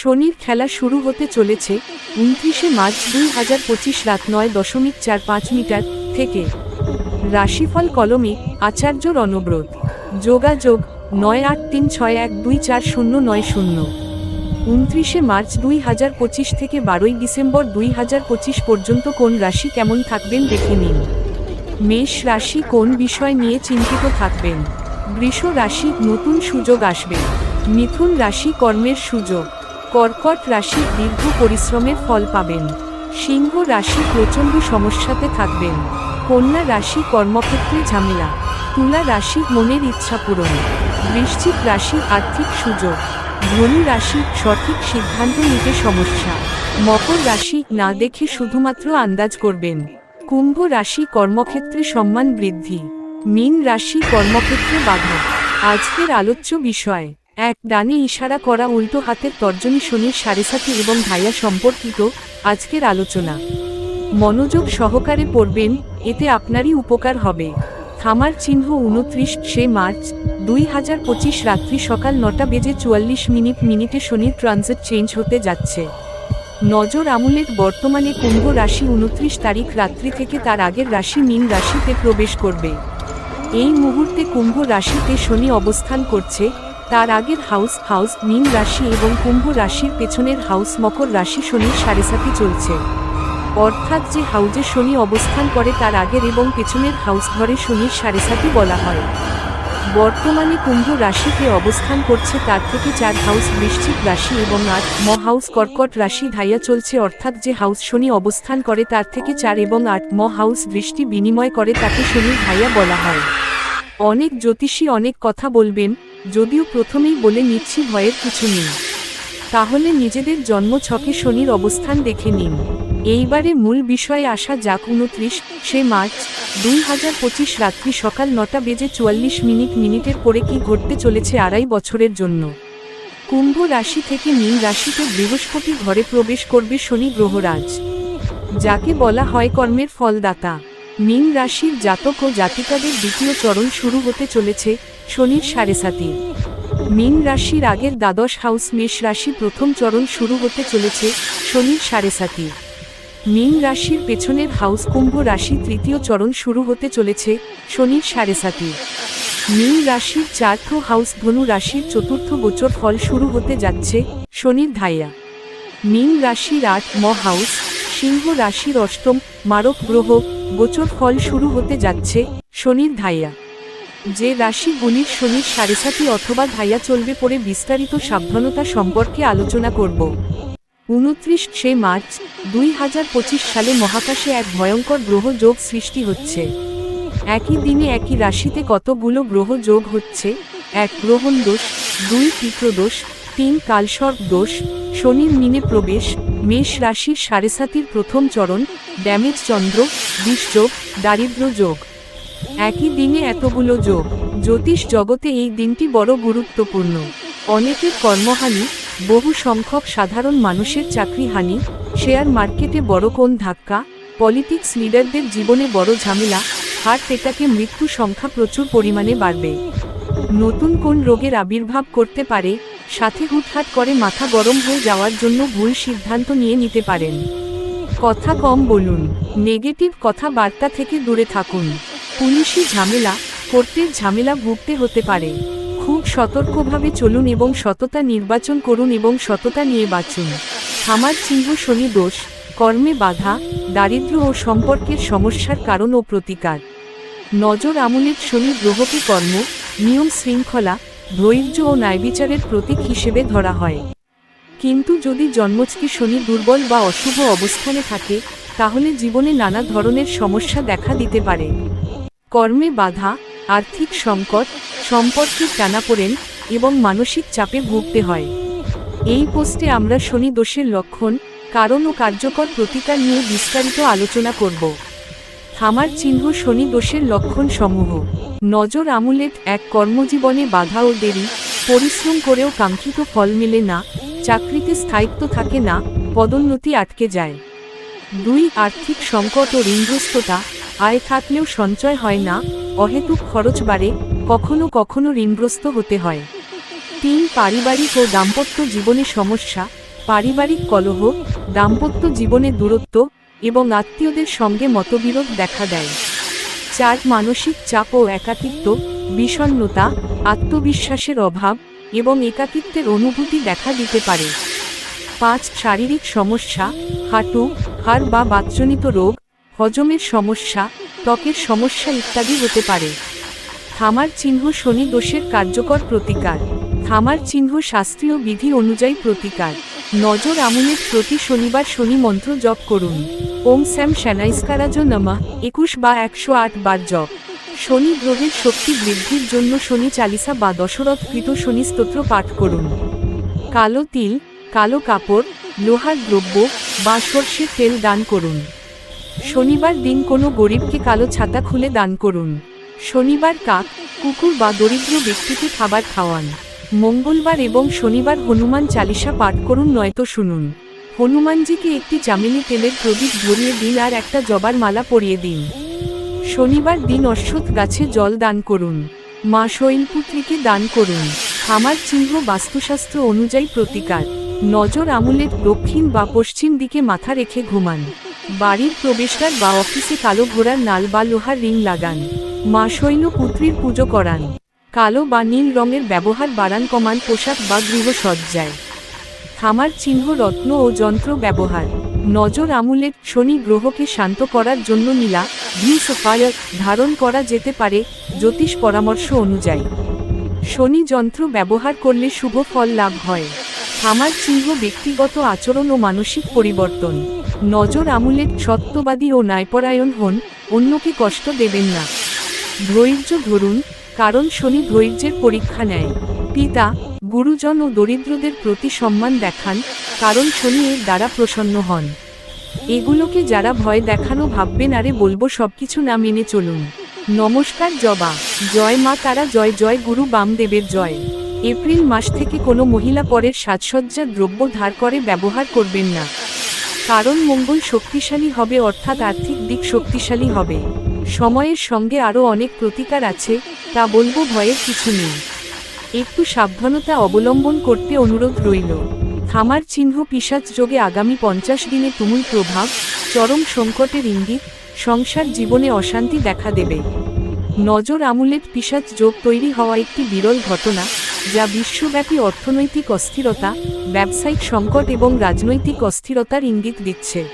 শনির খেলা শুরু হতে চলেছে উনত্রিশে মার্চ দুই হাজার পঁচিশ রাত নয় দশমিক চার পাঁচ মিটার থেকে। রাশিফল কলমে আচার্য রণব্রত। যোগাযোগ নয় আট তিন ছয় এক দুই চার শূন্য নয় শূন্য। উনত্রিশে মার্চ দুই হাজার পঁচিশ থেকে বারোই ডিসেম্বর দুই হাজার পঁচিশ পর্যন্ত কোন রাশি কেমন থাকবেন দেখে নিন। মেষ রাশি কোন বিষয় নিয়ে চিন্তিত থাকবেন? বৃষ রাশি নতুন সুযোগ আসবে। মিথুন রাশি কর্মের সুযোগ। কর্কট রাশি দীর্ঘ পরিশ্রমের ফল পাবেন। সিংহ রাশি প্রচণ্ড সমস্যাতে থাকবেন। কন্যা রাশি কর্মক্ষেত্রে ঝামেলা। তুলা রাশি মনের ইচ্ছা পূরণ। বৃশ্চিক রাশি আর্থিক সুযোগ। ধনু রাশি সঠিক সিদ্ধান্ত নিতে সমস্যা। মকর রাশি না দেখে শুধুমাত্র আন্দাজ করবেন। কুম্ভ রাশি কর্মক্ষেত্রে সম্মান বৃদ্ধি। মীন রাশি কর্মক্ষেত্রে বাধা। আজকের আলোচ্য বিষয়। এক ডানে ইশারা করা উল্টো হাতের তর্জনী শনির সাড়ে এবং ধাইয়া সম্পর্কিত আজকের আলোচনা। মনোযোগ সহকারে পড়বেন, এতে আপনারই উপকার হবে। থামার চিহ্ন উনত্রিশ সে মার্চ, দুই হাজার পঁচিশ রাত্রি সকাল নটা বেজে চুয়াল্লিশ মিনিট মিনিটে শনির ট্রানজিট চেঞ্জ হতে যাচ্ছে। নজর আমুলের বর্তমানে কুম্ভ রাশি উনত্রিশ তারিখ রাত্রি থেকে তার আগের রাশি মীন রাশিতে প্রবেশ করবে। এই মুহূর্তে কুম্ভ রাশিতে শনি অবস্থান করছে তার আগের হাউস হাউস, মীন রাশি এবং কুম্ভ রাশির পেছনের হাউস মকর রাশি শনির সাড়ে সাথে চলছে। অর্থাৎ যে হাউজে শনি অবস্থান করে তার আগের এবং পেছনের হাউস ঘরে শনির সাড়ে সাথে বলা হয়। বর্তমানে কুম্ভ রাশিতে অবস্থান করছে তার থেকে চার হাউস বৃশ্চিক রাশি এবং আট ম হাউস কর্কট রাশি ধাইয়া চলছে। অর্থাৎ যে হাউস শনি অবস্থান করে তার থেকে চার এবং আট ম হাউস দৃষ্টি বিনিময় করে তাকে শনির ধাইয়া বলা হয়। অনেক জ্যোতিষী অনেক কথা বলবেন, যদিও প্রথমেই বলে নিচ্ছি ভয়ের কিছু নেই। তাহলে নিজেদের জন্মছকে শনির অবস্থান দেখে নিন। এইবারে মূল বিষয়ে আসা যাক উনত্রিশ সে মার্চ দুই হাজার পঁচিশ রাত্রি সকাল নটা বেজে চুয়াল্লিশ মিনিট মিনিটের পরে কি ঘটতে চলেছে আড়াই বছরের জন্য? কুম্ভ রাশি থেকে মীন রাশিতে বৃহস্পতি ঘরে প্রবেশ করবে শনি গ্রহরাজ। যাকে বলা হয় কর্মের ফলদাতা। মীন রাশির জাতক ও জাতিকাদের দ্বিতীয় চরণ শুরু হতে চলেছে শনির সাড়ে সাতি মীন রাশির আগের দ্বাদশ হাউস মেষ রাশি প্রথম চরণ শুরু হতে চলেছে শনির সাড়ে সাতি মীন রাশির পেছনের হাউস কুম্ভ রাশি তৃতীয় চরণ শুরু হতে চলেছে শনির সাড়ে সাতি মীন রাশির চার্থ হাউস ধনু রাশির চতুর্থ গোচর ফল শুরু হতে যাচ্ছে শনির ধাইয়া। মীন রাশির আট ম হাউস সিংহ রাশির অষ্টম, মারক গ্রহ গোচর ফল শুরু হতে যাচ্ছে, শনির ধাইয়া। যে রাশি গুলির শনির সাড়ে অথবা ধাইয়া চলবে পরে বিস্তারিত সাবধানতা সম্পর্কে আলোচনা করব। উনত্রিশ সে মার্চ, দুই হাজার পঁচিশ সালে মহাকাশে এক ভয়ঙ্কর গ্রহ যোগ সৃষ্টি হচ্ছে। একই দিনে একই রাশিতে কতগুলো গ্রহ যোগ হচ্ছে? এক গ্রহণ দোষ, দুই পিত্রদোষ, তিন কালসর্প দোষ, শনির মিনে প্রবেশ মেষ রাশির সাড়ে প্রথম চরণ, ড্যামেজ চন্দ্র বিষযোগ দারিদ্র যোগ। একই দিনে এতগুলো যোগ। জ্যোতিষ জগতে এই দিনটি বড় গুরুত্বপূর্ণ। অনেকের কর্মহানি, বহু সংখ্যক সাধারণ মানুষের চাকরিহানি, শেয়ার মার্কেটে বড় কোন ধাক্কা, পলিটিক্স লিডারদের জীবনে বড় ঝামেলা হার্ট এটাকে মৃত্যু সংখ্যা প্রচুর পরিমাণে বাড়বে। নতুন কোন রোগের আবির্ভাব করতে পারে সাথে হুটহাট করে মাথা গরম হয়ে যাওয়ার জন্য ভুল সিদ্ধান্ত নিয়ে নিতে পারেন। কথা কম বলুন, নেগেটিভ কথা বার্তা থেকে দূরে থাকুন। পুলিশি ঝামেলা, কোর্টের ঝামেলা ভুগতে হতে পারে। খুব সতর্কভাবে চলুন এবং সততা নির্বাচন করুন এবং সততা নিয়ে বাঁচুন। খামার চিহ্ন শনি দোষ, কর্মে বাধা দারিদ্র ও সম্পর্কের সমস্যার কারণ ও প্রতিকার। নজর আমলের শনি গ্রহকে কর্ম, নিয়ম শৃঙ্খলা ধৈর্য ও ন্যায়বিচারের প্রতীক হিসেবে ধরা হয়। কিন্তু যদি জন্মচকি শনি দুর্বল বা অশুভ অবস্থানে থাকে, তাহলে জীবনে নানা ধরনের সমস্যা দেখা দিতে পারে। কর্মে বাধা, আর্থিক সংকট সম্পর্কের টানাপোড়েন এবং মানসিক চাপে ভুগতে হয়। এই পোস্টে আমরা শনি দোষের লক্ষণ, কারণ ও কার্যকর প্রতিকার নিয়ে বিস্তারিত আলোচনা করব। থামার চিহ্ন শনি দোষের লক্ষণ সমূহ। নজর আমুলেট এক কর্মজীবনে বাধা ও দেরি, পরিশ্রম করেও কাঙ্ক্ষিত ফল মেলে না, চাকরিতে স্থায়িত্ব থাকে না, পদোন্নতি আটকে যায়। দুই, আর্থিক সংকট ও ঋণগ্রস্ততা, আয় থাকলেও সঞ্চয় হয় না, অহেতুক খরচ বাড়ে, কখনো কখনো ঋণগ্রস্ত হতে হয়। তিন, পারিবারিক ও দাম্পত্য জীবনে সমস্যা, পারিবারিক কলহ, দাম্পত্য জীবনে দূরত্ব এবং আত্মীয়দের সঙ্গে মতবিরোধ দেখা দেয়। চার, মানসিক চাপ ও একাকিত্ব বিষণ্নতা আত্মবিশ্বাসের অভাব এবং একাকিত্বের অনুভূতি দেখা দিতে পারে। পাঁচ, শারীরিক সমস্যা, হাঁটু হাড় বা বাতজনিত রোগ, হজমের সমস্যা, ত্বকের সমস্যা ইত্যাদি হতে পারে। থামার চিহ্ন শনি দোষের কার্যকর প্রতিকার। থামার চিহ্ন শাস্ত্রীয় বিধি অনুযায়ী প্রতিকার। নজর আমুলের প্রতি শনিবার শনি মন্ত্র জপ করুন। ওম স্যাম শ্যানাইস্কারাজ নমা। একুশ বা একশো আট বার জপ। শনি গ্রহের শক্তি বৃদ্ধির জন্য শনি চালিসা বা দশরথকৃত শনি স্তোত্র পাঠ করুন। কালো তিল, কালো কাপড়, লোহার দ্রব্য বা সর্ষের তেল দান করুন। শনিবার দিন কোনো গরিবকে কালো ছাতা খুলে দান করুন। শনিবার কাক, কুকুর বা দরিদ্র ব্যক্তিকে খাবার খাওয়ান। মঙ্গলবার এবং শনিবার হনুমান চালিসা পাঠ করুন নয়তো শুনুন। হনুমানজিকে একটি চামেলি তেলের প্রদীপ ধরিয়ে দিন আর একটা জবার মালা পরিয়ে দিন। শনিবার দিন অশ্বত্থ গাছে জল দান করুন। মা শৈলপুত্রীকে দান করুন। খামার চিহ্ন বাস্তুশাস্ত্র অনুযায়ী প্রতিকার। নজর আমুলের দক্ষিণ বা পশ্চিম দিকে মাথা রেখে ঘুমান। বাড়ির প্রবেশদ্বার বা অফিসে কালো ঘোড়ার নাল বা লোহার রিং লাগান। মা শৈলপুত্রীর পুজো করান। কালো বা নীল রঙের ব্যবহার বাড়ান কমান পোশাক বা গৃহসজ্জায় থামার চিহ্ন, রত্ন ও যন্ত্র ব্যবহার। নজর আমুলের শনি গ্রহকে শান্ত করার জন্য নীলা ভিউ ফায়ার ধারণ করা যেতে পারে জ্যোতিষ পরামর্শ অনুযায়ী। শনি যন্ত্র ব্যবহার করলে শুভ ফল লাভ হয়। থামার চিহ্ন, ব্যক্তিগত আচরণ ও মানসিক পরিবর্তন। নজর আমুলের সত্যবাদী ও ন্যায়পরায়ণ হন, অন্যকে কষ্ট দেবেন না। ধৈর্য ধরুন কারণ শনি ধৈর্যের পরীক্ষা নেয়। পিতা, গুরুজন ও দরিদ্রদের প্রতি সম্মান দেখান, কারণ শনি এর দ্বারা প্রসন্ন হন। এগুলোকে যারা ভয় দেখানো ভাববেন আরে বলব সবকিছু না মেনে চলুন। নমস্কার জবা। জয় মা তারা, জয় জয় গুরু বামদেবের জয়। এপ্রিল মাস থেকে কোনো মহিলা পরের সাজসজ্জার দ্রব্য ধার করে ব্যবহার করবেন না। কারণ মঙ্গল শক্তিশালী হবে অর্থাৎ আর্থিক দিক শক্তিশালী হবে। সময়ের সঙ্গে আরও অনেক প্রতিকার আছে তা বলব ভয়ের কিছু নেই। একটু সাবধানতা অবলম্বন করতে অনুরোধ রইল। থামার চিহ্ন পিসাচ যোগে আগামী পঞ্চাশ দিনে তুমুল প্রভাব, চরম সংকটের ইঙ্গিত, সংসার জীবনে অশান্তি দেখা দেবে। নজর আমুলেট পিসাচ যোগ তৈরি হওয়া একটি বিরল ঘটনা, যা বিশ্বব্যাপী অর্থনৈতিক অস্থিরতা, ব্যবসায়িক সংকট এবং রাজনৈতিক অস্থিরতার ইঙ্গিত দিচ্ছে।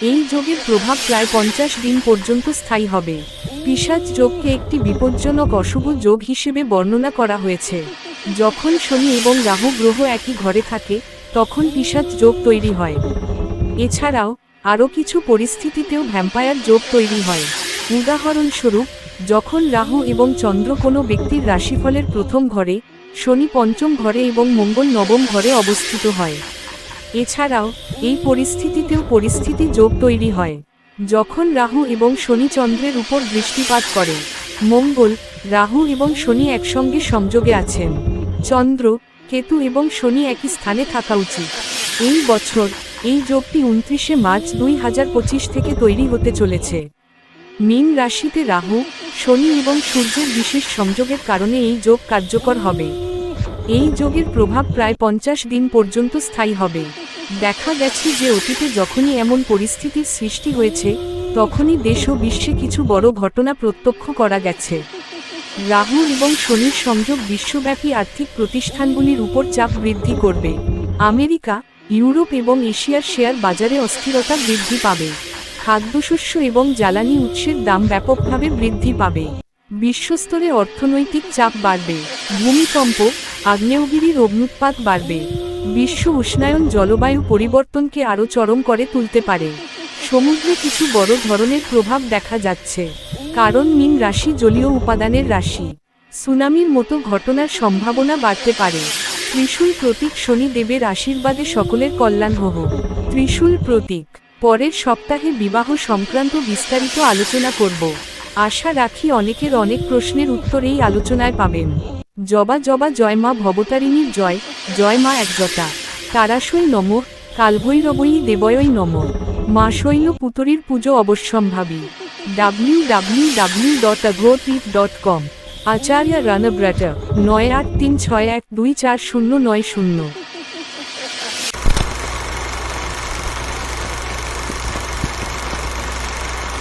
এই যোগের প্রভাব প্রায় পঞ্চাশ দিন পর্যন্ত স্থায়ী হবে। পিসাচ যোগকে একটি বিপজ্জনক অশুভ যোগ হিসেবে বর্ণনা করা হয়েছে। যখন শনি এবং রাহু গ্রহ একই ঘরে থাকে, তখন পিসাচ যোগ তৈরি হয়। এছাড়াও, আরও কিছু পরিস্থিতিতেও ভ্যাম্পায়ার যোগ তৈরি হয়। উদাহরণস্বরূপ, যখন রাহু এবং চন্দ্র কোনো ব্যক্তির রাশিফলের প্রথম ঘরে, শনি পঞ্চম ঘরে এবং মঙ্গল নবম ঘরে অবস্থিত হয়। এছাড়াও, এই পরিস্থিতিতেও পরিস্থিতি যোগ তৈরি হয়। যখন রাহু এবং শনি চন্দ্রের উপর দৃষ্টিপাত করে, মঙ্গল, রাহু এবং শনি একসঙ্গে সংযোগে আছেন। চন্দ্র, কেতু এবং শনি একই স্থানে থাকা উচিত। এই বছর, এই যোগটি উনত্রিশে মার্চ দুই হাজার পঁচিশ থেকে তৈরি হতে চলেছে। মীন রাশিতে রাহু, শনি এবং সূর্যের বিশেষ সংযোগের কারণে এই যোগ কার্যকর হবে। এই যোগের প্রভাব প্রায় পঞ্চাশ দিন পর্যন্ত স্থায়ী হবে। দেখা গেছে যে অতীতে যখনই এমন পরিস্থিতির সৃষ্টি হয়েছে, তখনই দেশ ও বিশ্বে কিছু বড় ঘটনা প্রত্যক্ষ করা গেছে। রাহু এবং শনির সংযোগ বিশ্বব্যাপী আর্থিক প্রতিষ্ঠানগুলির উপর চাপ বৃদ্ধি করবে। আমেরিকা, ইউরোপ এবং এশিয়ার শেয়ার বাজারে অস্থিরতা বৃদ্ধি পাবে। খাদ্যশস্য এবং জ্বালানি উৎসের দাম ব্যাপকভাবে বৃদ্ধি পাবে। বিশ্বস্তরে অর্থনৈতিক চাপ বাড়বে। ভূমিকম্প, আগ্নেয়গিরির অগ্নুৎপাত বাড়বে। বিশ্ব উষ্ণায়ন জলবায়ু পরিবর্তনকে আরও চরম করে তুলতে পারে। সমুদ্রে কিছু বড় ধরনের প্রভাব দেখা যাচ্ছে। কারণ মিন রাশি জলীয় উপাদানের রাশি। সুনামির মতো ঘটনার সম্ভাবনা বাড়তে পারে। ত্রিশূল প্রতীক শনি দেবের আশীর্বাদে সকলের কল্যাণ হোক। ত্রিশূল প্রতীক, পরের সপ্তাহে বিবাহ সংক্রান্ত বিস্তারিত আলোচনা করব। আশা রাখি অনেকের অনেক প্রশ্নের উত্তর এই আলোচনায় পাবেন। জবা জবা জয় মা ভবতারিণীর জয় জয় মা একজতা তারাসই নম কালভৈরবই দেবয়ই নম। মা শৈল পুতরীর পুজো অবশ্যম্ভাবী। W W W dot dot com. Acharya Ranabrata নয় আট তিন ছয় এক দুই চার শূন্য নয় শূন্য।